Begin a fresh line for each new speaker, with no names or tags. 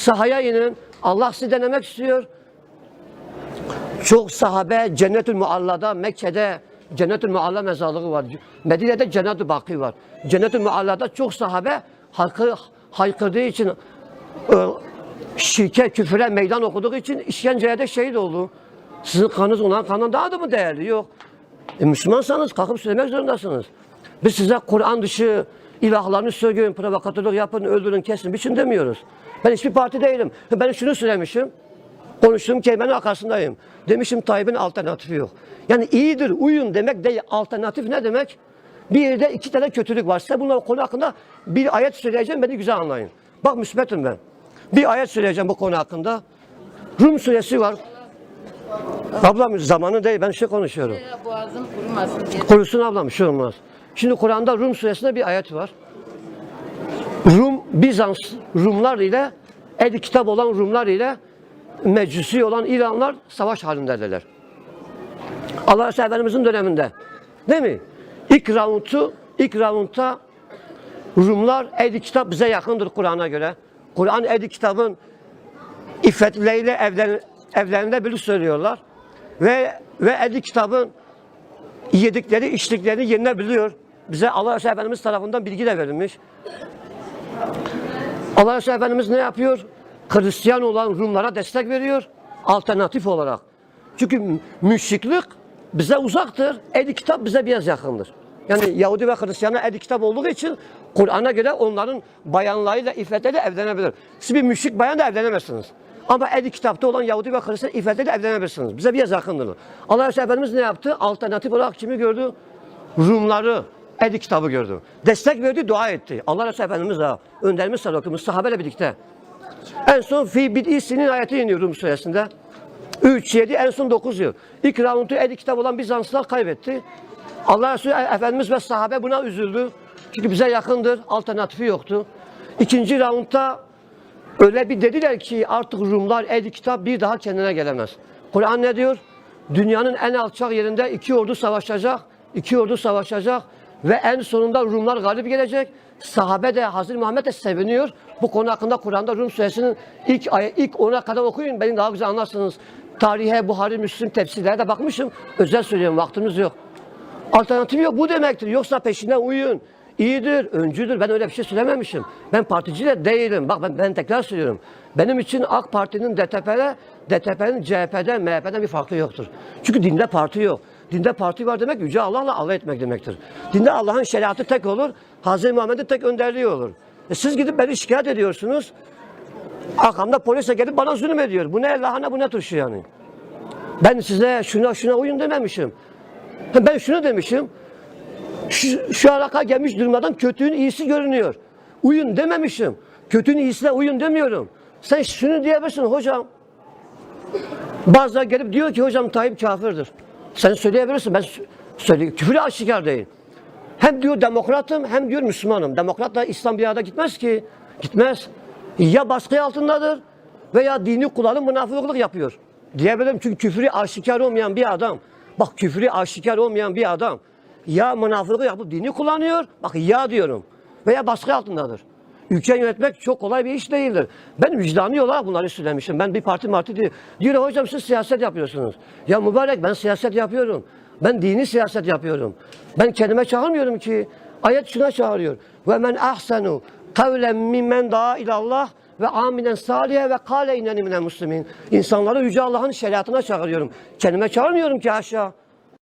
Sahaya inin. Allah sizi denemek istiyor. Çok sahabe Cennetül Mualla'da Mekke'de Cennetül Mualla mezarlığı var. Medine'de Cennet-ü Baki var. Cennetül Mualla'da çok sahabe haykı, haykırdığı için e, şirke, küfüre meydan okuduğu için işkenceye de şehit oldu. Sizin kanınız onların kanından daha da mı değerli? Yok. E, Müslümansanız kalkıp söylemek zorundasınız. Biz size Kur'an dışı ilahlarını söyleyin, provokatörlük yapın, öldürün, kesin, biçin demiyoruz. Ben hiçbir parti değilim. Ben şunu söylemişim. Konuştuğum kelimenin arkasındayım. Demişim Tayyip'in alternatifi yok. Yani iyidir, uyun demek değil. Alternatif ne demek? Bir yerde iki tane kötülük var. Size bunlar konu hakkında bir ayet söyleyeceğim, beni güzel anlayın. Bak müsbetim ben. Bir ayet söyleyeceğim bu konu hakkında. Rum suresi var. Ablam zamanı değil, ben şey konuşuyorum.
Boğazım kurumasın diye.
Korusun ablam, şey olmaz. Şimdi Kur'an'da Rum suresinde bir ayet var. Rum, Bizans Rumlar ile, el kitap olan Rumlar ile mecusi olan İranlar savaş halindedirler. Allah Resulü Efendimizin döneminde. Değil mi? İlk roundu, ilk roundta Rumlar el kitap bize yakındır Kur'an'a göre. Kur'an el kitabın iffetleriyle evlen, evlerinebilir söylüyorlar. Ve ve el kitabın yedikleri, içtiklerini yerine biliyor. Bize Allah Resulü Efendimiz tarafından bilgi de verilmiş. Allah Resulü Efendimiz ne yapıyor? Hristiyan olan Rumlara destek veriyor. Alternatif olarak. Çünkü mü- müşriklik bize uzaktır. Ehli kitap bize biraz yakındır. Yani Yahudi ve Hristiyanlar ehli kitap olduğu için Kur'an'a göre onların bayanlarıyla, iffetleriyle evlenebilir. Siz bir müşrik bayanla evlenemezsiniz. Ama ehli kitapta olan Yahudi ve Hristiyan iffetleriyle evlenebilirsiniz. Bize biraz yakındırlar. Allah Resulü Efendimiz ne yaptı? Alternatif olarak kimi gördü? Rumları, ehli kitabı gördü. Destek verdi, dua etti. Allah Resulü Efendimiz ha, önderimiz sallallahu sahabeyle birlikte. En son fi bid'isinin ayeti iniyor Rum suresinde. 3, 7, en son 9 yıl. İlk roundu eli kitap olan Bizanslılar kaybetti. Allah Resulü Efendimiz ve sahabe buna üzüldü. Çünkü bize yakındır, alternatifi yoktu. İkinci roundda öyle bir dediler ki artık Rumlar eli kitap bir daha kendine gelemez. Kur'an ne diyor? Dünyanın en alçak yerinde iki ordu savaşacak, iki ordu savaşacak ve en sonunda Rumlar galip gelecek. Sahabe de Hazreti Muhammed de seviniyor. Bu konu hakkında Kur'an'da Rum suresinin ilk ayet, ilk ona kadar okuyun. Beni daha güzel anlarsınız. Tarihe, Buhari, Müslim tefsirlere de bakmışım. Özel söylüyorum, vaktimiz yok. Alternatif yok bu demektir. Yoksa peşinden uyun. İyidir, öncüdür. Ben öyle bir şey söylememişim. Ben partici de değilim. Bak ben, ben tekrar söylüyorum. Benim için AK Parti'nin DTP'de, DTP'nin CHP'den, MHP'den bir farkı yoktur. Çünkü dinde parti yok. Dinde parti var demek Yüce Allah'la alay etmek demektir. Dinde Allah'ın şeriatı tek olur. Hazreti Muhammed'in tek önderliği olur. E siz gidip beni şikayet ediyorsunuz. Arkamda polise gelip bana zulüm ediyor. Bu ne lahana bu ne turşu yani. Ben size şuna şuna uyun dememişim. Ben şunu demişim. Şu, şu alaka gelmiş durmadan kötüğün iyisi görünüyor. Uyun dememişim. Kötünün iyisine uyun demiyorum. Sen şunu diyebilirsin hocam. Bazıları gelip diyor ki hocam Tayyip kafirdir. Sen söyleyebilirsin. Ben sö- söyle küfür aşikar değil. Hem diyor demokratım hem diyor Müslümanım. Demokratla İslam bir arada gitmez ki. Gitmez. Ya baskı altındadır veya dini kullanım münafıklık yapıyor. Diyebilirim çünkü küfrü aşikar olmayan bir adam. Bak küfrü aşikar olmayan bir adam. Ya münafıklık yapıp dini kullanıyor. Bak ya diyorum. Veya baskı altındadır. Ülke yönetmek çok kolay bir iş değildir. Ben vicdani olarak bunları söylemişim. Ben bir parti marti değil. Diyor hocam siz siyaset yapıyorsunuz. Ya mübarek ben siyaset yapıyorum. Ben dini siyaset yapıyorum. Ben kendime çağırmıyorum ki. Ayet şuna çağırıyor. Ve men ahsenu kavlen mimmen daha ilallah ve aminen salihe ve kale inneni minel muslimin. İnsanları Yüce Allah'ın şeriatına çağırıyorum. Kendime çağırmıyorum ki aşağı.